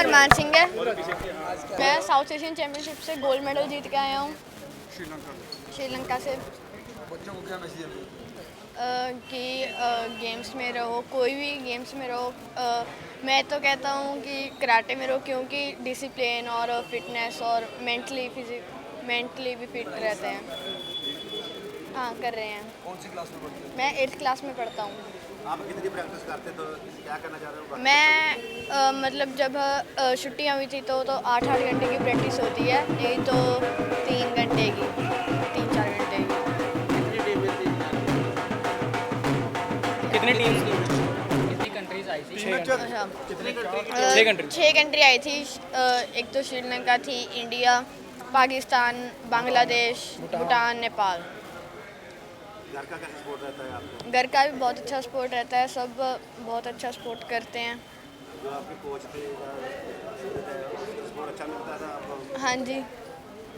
अरमान सिंह है। मैं South Asian championship से गोल्ड मेडल जीत के आया हूँ। श्रीलंका से। बच्चों को क्या मैसेज कि गेम्स में रहो कोई भी गेम्स में रहो। अ, मैं तो कहता हूँ कि कराटे में रहो क्योंकि डिसिप्लिन और फिटनेस और मेंटली फिजिक मेंटली भी फिट रहते हैं। हाँ कर रहे हैं। कौन सी क्लास में पढ़ते हैं? मैं एट्थ क्लास में पढ़ता हूँ। आप कितनी प्रैक्टिस करते तो क्या करना चाह रहे हो? मैं अ, मतलब जब छुट्टियाँ हुई थी तो तो आठ आठ घंटे की प्रैक्टिस होती है नहीं तो तीन घंटे की तीन चार घंटे की। कितनी टीम्स की? कितनी कंट्रीज़ आई थी? अच्छा। कितनी कंट्री। छह कंट्री आई थी एक तो श्रीलंका थी इंडिया पाकिस्तान बांग्लादेश भूटान नेपाल। घर का सपोर्ट रहता है आपको? घर का भी बहुत अच्छा सपोर्ट रहता है सब बहुत अच्छा सपोर्ट करते हैं। जो आपके कोच थे अच्छा मिलता था आपको? हाँ जी।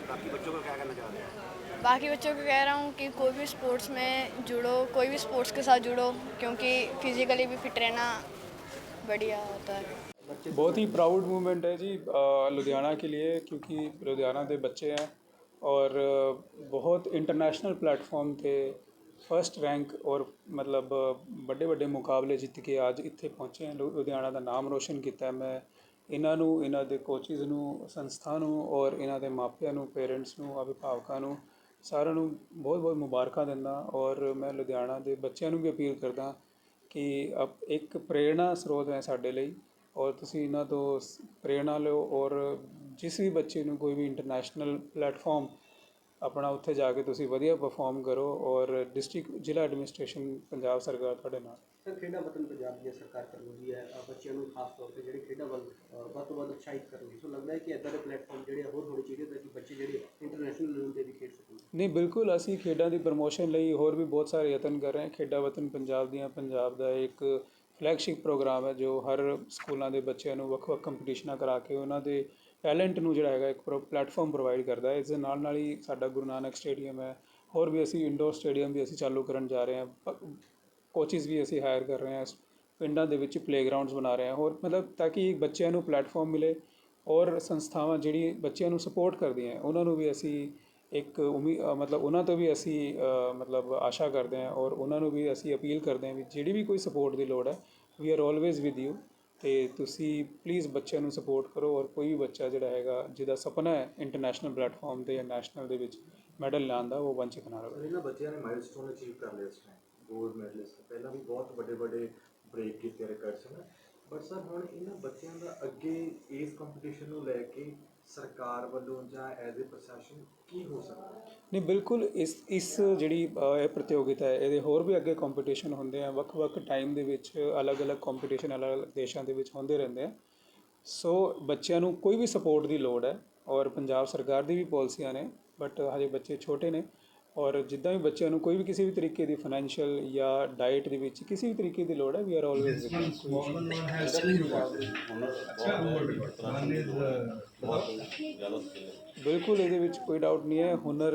बाकी बच्चों को क्या करना चाहते हैं? बाकी बच्चों को कह रहा हूँ कि कोई भी स्पोर्ट्स में जुड़ो कोई भी स्पोर्ट्स के साथ जुड़ो क्योंकि फिजिकली भी फिट रहना बढ़िया होता है। बहुत ही प्राउड मूवमेंट है जी लुधियाना के लिए क्योंकि लुधियाना के बच्चे हैं और बहुत इंटरनेशनल प्लेटफॉर्म थे। ਫਸਟ ਰੈਂਕ ਔਰ ਮਤਲਬ ਵੱਡੇ ਵੱਡੇ ਮੁਕਾਬਲੇ ਜਿੱਤ ਕੇ ਅੱਜ ਇੱਥੇ ਪਹੁੰਚੇ ਹੈ। ਲੁ- ਲੁਧਿਆਣਾ ਦਾ ਨਾਮ ਰੋਸ਼ਨ ਕੀਤਾ ਮੈਂ ਇਹਨਾਂ ਨੂੰ, ਇਹਨਾਂ ਦੇ ਕੋਚਿਸ ਨੂੰ, ਸੰਸਥਾ ਨੂੰ ਔਰ ਇਹਨਾਂ ਦੇ ਮਾਪਿਆਂ ਨੂੰ ਪੇਰੈਂਟਸ ਨੂੰ, ਅਭਿਭਾਵਕਾਂ ਨੂੰ ਸਾਰਿਆਂ ਨੂੰ ਬਹੁਤ ਬਹੁਤ ਮੁਬਾਰਕਾਂ ਦਿੰਦਾ ਔਰ ਮੈਂ ਲੁਧਿਆਣਾ ਦੇ ਬੱਚਿਆਂ ਨੂੰ ਵੀ ਅਪੀਲ ਕਰਦਾ ਕਿ ਅਪ- ਇੱਕ ਪ੍ਰੇਰਣਾ ਸਰੋਤ ਹੈ ਸਾਡੇ ਲਈ ਔਰ ਤੁਸੀਂ ਇਹਨਾਂ ਤੋਂ ਸ- ਪ੍ਰੇਰਣਾ ਲਓ ਔਰ ਜਿਸ ਵੀ ਬੱਚੇ ਨੂੰ ਕੋਈ ਵੀ ਇੰਟਰਨੈਸ਼ਨਲ ਪਲੇਟਫਾਰਮ ਆਪਣਾ ਉੱਥੇ ਜਾ ਕੇ ਤੁਸੀਂ ਵਧੀਆ ਪਰਫਾਰਮ ਕਰੋ ਔਰ ਡਿਸਟ੍ਰਿਕਟ ਜ਼ਿਲ੍ਹਾ ਐਡਮਿਨਿਸਟ੍ਰੇਸ਼ਨ ਪੰਜਾਬ ਸਰਕਾਰ ਤੁਹਾਡੇ ਨਾਲ। ਸਰ ਖੇਡਾਂ ਵਤਨ ਪੰਜਾਬ ਦੀ ਸਰਕਾਰ ਕਰ ਰਹੀ ਹੈ ਬੱਚਿਆਂ ਨੂੰ ਖਾਸ ਤੌਰ ਤੇ ਜਿਹੜੇ ਖੇਡਾਂ ਵੱਲ ਵੱਧ ਤੋਂ ਵੱਧ ਉਤਸ਼ਾਹਿਤ ਕਰਨ ਸੋ ਲੱਗਦਾ ਹੈ ਕਿ ਇਦਾਂ ਦੇ ਪਲੇਟਫਾਰਮ ਜਿਹੜੇ ਹੋਰ ਹੋਣੇ ਚਾਹੀਦੇ ਤਾਂ ਕਿ ਬੱਚੇ ਜਿਹੜੇ ਇੰਟਰਨੈਸ਼ਨਲ ਲੈਵਲ ਤੇ ਵੀ ਖੇਡ ਸਕਣ। ਨਹੀਂ ਬਿਲਕੁਲ ਅਸੀਂ ਖੇਡਾਂ ਦੀ ਪ੍ਰਮੋਸ਼ਨ ਲਈ ਹੋਰ ਵੀ ਬਹੁਤ ਸਾਰੇ ਯਤਨ ਕਰ ਰਹੇ ਹਾਂ। ਖੇਡਾਂ ਵਤਨ ਪੰਜਾਬ ਦੀਆਂ ਪੰਜਾਬ ਦਾ ਇੱਕ ਫਲੈਗਸ਼ਿਪ ਪ੍ਰੋਗਰਾਮ ਹੈ ਜੋ ਹਰ ਸਕੂਲਾਂ ਦੇ ਬੱਚਿਆਂ ਨੂੰ ਵੱਖ-ਵੱਖ ਕੰਪੀਟੀਸ਼ਨਾਂ ਕਰਾ ਕੇ ਉਹਨਾਂ ਦੇ ਟੈਲੈਂਟ ਨੂੰ ਜਿਹੜਾ ਹੈਗਾ ਇੱਕ ਪਲੇਟਫਾਰਮ ਪ੍ਰੋਵਾਈਡ ਕਰਦਾ ਹੈ ਇਸ ਦੇ ਨਾਲ ਨਾਲ ਹੀ ਸਾਡਾ ਗੁਰੂ ਨਾਨਕ ਸਟੇਡੀਅਮ ਹੈ। ਹੋਰ ਵੀ ਅਸੀਂ ਇੰਡੋਰ ਸਟੇਡੀਅਮ ਵੀ ਅਸੀਂ ਚਾਲੂ ਕਰਨ ਜਾ ਰਹੇ ਹਾਂ ਕੋਚਿਸ ਵੀ ਅਸੀਂ ਹਾਇਰ ਕਰ ਰਹੇ ਹਾਂ ਪਿੰਡਾਂ ਦੇ ਵਿੱਚ ਪਲੇਗਰਾਉਂਡਸ ਬਣਾ ਰਹੇ ਹਾਂ। ਹੋਰ ਮਤਲਬ ਤਾਂ ਕਿ ਬੱਚਿਆਂ ਨੂੰ ਪਲੇਟਫਾਰਮ ਮਿਲੇ ਔਰ ਸੰਸਥਾਵਾਂ ਜਿਹੜੀ ਬੱਚਿਆਂ ਨੂੰ ਸਪੋਰਟ ਕਰਦੀਆਂ ਉਹਨਾਂ ਨੂੰ ਵੀ ਅਸੀਂ ਇੱਕ ਉਮੀ ਮਤਲਬ ਉਹਨਾਂ ਤੋਂ ਵੀ ਅਸੀਂ ਮਤਲਬ ਆਸ਼ਾ ਕਰਦੇ ਹਾਂ ਔਰ ਉਹਨਾਂ ਨੂੰ ਵੀ ਅਸੀਂ ਅਪੀਲ ਕਰਦੇ ਹਾਂ ਵੀ ਜਿਹੜੀ ਵੀ ਕੋਈ ਸਪੋਰਟ ਦੀ ਲੋੜ ਹੈ we are always with you ਅਤੇ ਤੁਸੀਂ ਪਲੀਜ਼ ਬੱਚਿਆਂ ਨੂੰ ਸਪੋਰਟ ਕਰੋ ਔਰ ਕੋਈ ਵੀ ਬੱਚਾ ਜਿਹੜਾ ਹੈਗਾ, ਜਿਹਦਾ ਸੁਪਨਾ ਹੈ ਇੰਟਰਨੈਸ਼ਨਲ ਪਲੇਟਫਾਰਮ ਤੇ ਜਾਂ ਨੈਸ਼ਨਲ ਦੇ ਵਿੱਚ ਮੈਡਲ ਲਿਆਉਣ ਦਾ, ਉਹ ਵੰਚਿਤ ਨਾ ਰਹੇ ਇਹਨਾਂ ਬੱਚਿਆਂ ਨੇ ਮਾਈਲਸਟੋਨ ਅਚੀਵ ਕਰ ਲਿਆ ਇਸ ਟਾਈਮ ਗੋਲਡ ਮੈਡਲਿਸਟ ਪਹਿਲਾਂ ਵੀ ਬਹੁਤ ਵੱਡੇ ਵੱਡੇ ਬ੍ਰੇਕ ਕੀਤੇ ਰਿਕਾਰਡਸ ਹਨ? ਬਟ ਸਰ ਹੁਣ ਇਹਨਾਂ ਬੱਚਿਆਂ ਦਾ ਅੱਗੇ ਇਸ ਕੰਪੀਟੀਸ਼ਨ ਨੂੰ ਲੈ ਕੇ ਸਰਕਾਰ ਵੱਲੋਂ ਜਾਂ ਐਜ਼ ਅ ਪ੍ਰਸ਼ਾਸਨ ਕੀ ਹੋ ਸਕਦਾ? ਨਹੀਂ ਬਿਲਕੁਲ ਇਸ ਇਸ ਜਿਹੜੀ ਅ, ਇਹ ਪ੍ਰਤੀਯੋਗਿਤਾ ਹੈ ਇਹਦੇ ਹੋਰ ਵੀ ਅੱਗੇ ਕੰਪੀਟੀਸ਼ਨ ਹੁੰਦੇ ਆ ਵੱਖ-ਵੱਖ ਟਾਈਮ ਦੇ ਵਿੱਚ ਅਲੱਗ-ਅਲੱਗ ਕੰਪੀਟੀਸ਼ਨ ਅਲੱਗ-ਅਲੱਗ ਦੇਸ਼ਾਂ ਦੇ ਵਿੱਚ ਹੁੰਦੇ ਰਹਿੰਦੇ ਆ। ਸੋ ਬੱਚਿਆਂ ਨੂੰ ਕੋਈ ਵੀ ਸਪੋਰਟ ਦੀ ਲੋੜ ਹੈ ਔਰ ਪੰਜਾਬ ਸਰਕਾਰ ਦੀ ਵੀ ਪਾਲਿਸੀਆਂ ਨੇ ਬਟ ਹਜੇ ਬੱਚੇ ਛੋਟੇ ਨੇ ਔਰ ਜਿੱਦਾਂ ਵੀ ਬੱਚਿਆਂ ਨੂੰ ਕੋਈ ਵੀ ਕਿਸੇ ਵੀ ਤਰੀਕੇ ਦੀ ਫਾਈਨੈਂਸ਼ੀਅਲ ਜਾਂ ਡਾਈਟ ਦੇ ਵਿੱਚ ਕਿਸੇ ਵੀ ਤਰੀਕੇ ਦੀ ਲੋੜ ਹੈ ਵੀ ਆਰ ਆਲਵੇਜ਼ ਬਿਲਕੁਲ ਇਹਦੇ ਵਿੱਚ ਕੋਈ ਡਾਊਟ ਨਹੀਂ ਹੈ। ਹੁਨਰ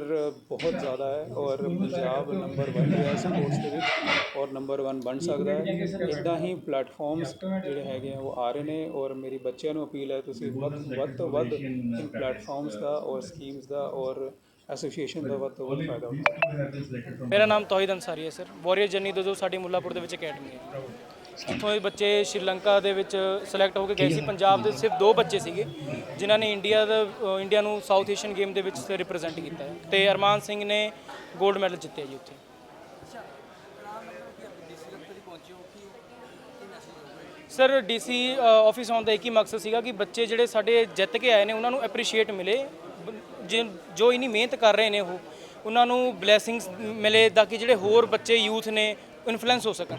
ਬਹੁਤ ਜ਼ਿਆਦਾ ਹੈ ਔਰ ਪੰਜਾਬ ਨੰਬਰ 1 ਹੈ ਸਪੋਰਟਸ ਦੇ ਵਿੱਚ ਔਰ ਨੰਬਰ 1 ਬਣ ਸਕਦਾ ਹੈ। ਇਦਾਂ ਹੀ ਪਲੇਟਫਾਰਮਸ ਜਿਹੜੇ ਹੈਗੇ ਆ ਉਹ ਆ ਰਹੇ ਨੇ ਔਰ ਮੇਰੀ ਬੱਚਿਆਂ ਨੂੰ ਅਪੀਲ ਹੈ ਤੁਸੀਂ ਵੱਧ ਵੱਧ ਤੋਂ ਵੱਧ ਪਲੇਟਫਾਰਮਸ ਦਾ ਔਰ ਸਕੀਮਸ ਦਾ ਔਰ ਐਸੋਸੀਏਸ਼ਨ ਦਾ ਵੱਧ ਤੋਂ ਵੱਧ ਫਾਇਦਾ ਮੇਰਾ ਨਾਮ ਤੋਹਿਦ ਅੰਸਾਰੀ ਹੈ ਸਰ ਵਾਰੀਅਰ ਜਰਨੀ ਤੋਂ ਜੋ ਸਾਡੀ ਮੁੱਲਾਪੁਰ ਦੇ ਵਿੱਚ ਅਕੈਡਮੀ ਹੈ। ਇੱਥੋਂ ਦੇ ਬੱਚੇ ਸ਼੍ਰੀਲੰਕਾ ਦੇ ਵਿੱਚ ਸਿਲੈਕਟ ਹੋ ਕੇ ਗਏ ਸੀ। ਪੰਜਾਬ ਦੇ ਸਿਰਫ ਦੋ ਬੱਚੇ ਸੀਗੇ ਜਿਨ੍ਹਾਂ ਨੇ ਇੰਡੀਆ ਦਾ ਇੰਡੀਆ ਨੂੰ ਸਾਊਥ ਏਸ਼ੀਅਨ ਗੇਮ ਦੇ ਵਿੱਚ ਰਿਪਰੈਜ਼ੈਂਟ ਕੀਤਾ ਹੈ। ਤੇ ਅਰਮਾਨ ਸਿੰਘ ਨੇ 골ਡ ਮੈਡਲ ਜਿੱਤਿਆ ਜੀ ਉੱਥੇ। ਸਰ ਡੀਸੀ ਆਫਿਸ ਆਉਣ ਦਾ ਇੱਕ ਹੀ ਮਕਸਦ ਸੀਗਾ ਕਿ ਬੱਚੇ ਜਿਹੜੇ ਸਾਡੇ ਜਿੱਤ ਕੇ ਆਏ ਨੇ ਉਹਨਾਂ ਨੂੰ ਐਪਰੀਸ਼ੀਏਟ ਮਿਲੇ। ਜਿ- ਜੋ ਇਨੀ ਮਿਹਨਤ ਕਰ ਰਹੇ ਨੇ ਉਹ, ਉਹਨਾਂ ਨੂੰ ਬਲੇਸਿੰਗਸ ਮਿਲੇ ਤਾਂ ਕਿ ਜਿਹੜੇ ਹੋਰ ਬੱਚੇ ਯੂਥ ਨੇ ਇਨਫਲੂਐਂਸ ਹੋ ਸਕਣ।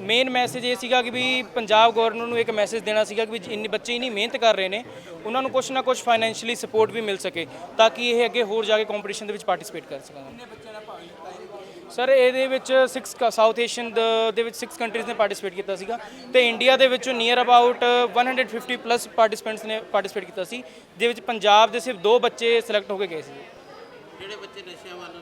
ਮੇਨ ਮੈਸੇਜ ਇਹ ਸੀਗਾ ਕਿ ਵੀ ਪੰਜਾਬ ਗਵਰਨਮੈਂਟ ਨੂੰ ਇੱਕ ਮੈਸੇਜ ਦੇਣਾ ਸੀਗਾ ਕਿ ਵੀ ਇੰਨੇ ਬੱਚੇ ਇਨੀ ਮਿਹਨਤ ਕਰ ਰਹੇ ਨੇ, ਉਹਨਾਂ ਨੂੰ ਕੁਝ ਨਾ ਕੁਝ ਫਾਈਨੈਂਸ਼ੀਅਲੀ ਸਪੋਰਟ ਵੀ ਮਿਲ ਸਕੇ, ਤਾਂ ਕਿ ਇਹ ਅੱਗੇ ਹੋਰ ਜਾ ਕੇ ਕੰਪੀਟੀਸ਼ਨ ਦੇ ਵਿੱਚ ਪਾਰਟਿਸਿਪੇਟ ਕਰ ਸਕਣ। ਸਰ ਇਹਦੇ ਵਿੱਚ 6 ਸਾਊਥ ਏਸ਼ੀਅਨ ਦੇ ਵਿੱਚ ਸਿਕਸ ਕੰਟਰੀਜ਼ ਨੇ ਪਾਰਟਿਸਿਪੇਟ ਕੀਤਾ ਸੀਗਾ ਤੇ ਇੰਡੀਆ ਦੇ ਵਿੱਚੋਂ ਨੀਅਰ ਅਬਾਊਟ 150 ਪਲੱਸ ਪਾਰਟਿਸਪੈਂਟਸ ਨੇ ਪਾਰਟਿਸਿਪੇਟ ਕੀਤਾ ਸੀ ਜਿਹਦੇ ਵਿੱਚ ਪੰਜਾਬ ਦੇ ਸਿਰਫ ਦੋ ਬੱਚੇ ਸਿਲੈਕਟ ਹੋ ਕੇ ਗਏ ਸੀ। ਜਿਹੜੇ ਬੱਚੇ ਨਸ਼ਿਆਂ ਵੱਲ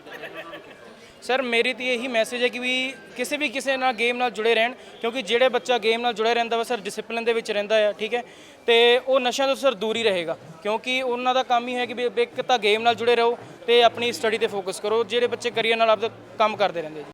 ਸਰ ਮੇਰੀ ਤੇ ਇਹੀ ਮੈਸੇਜ ਹੈ ਕਿ ਵੀ ਕਿਸੇ ਵੀ ਕਿਸੇ ਨਾਲ ਗੇਮ ਨਾਲ ਜੁੜੇ ਰਹਿਣ ਕਿਉਂਕਿ ਜਿਹੜੇ ਬੱਚਾ ਗੇਮ ਨਾਲ ਜੁੜਿਆ ਰਹਿੰਦਾ ਵਾ ਸਰ ਡਿਸਪਲਿਨ ਦੇ ਵਿੱਚ ਰਹਿੰਦਾ ਹੈ ਠੀਕ ਹੈ? ਤੇ ਉਹ ਨਸ਼ਿਆਂ ਤੋਂ ਸਰ ਦੂਰ ਹੀ ਰਹੇਗਾ ਕਿਉਂਕਿ ਉਹਨਾਂ ਦਾ ਕੰਮ ਹੀ ਹੈ ਕਿ ਵੀ ਇੱਕ ਤਾਂ ਗੇਮ ਨਾਲ ਜੁੜੇ ਰਹੋ ਤੇ ਆਪਣੀ ਸਟੱਡੀ ਤੇ ਫੋਕਸ ਕਰੋ ਜਿਹੜੇ ਬੱਚੇ ਕਰੀਅਰ ਨਾਲ ਆਪਦਾ ਕੰਮ ਕਰਦੇ ਰਹਿੰਦੇ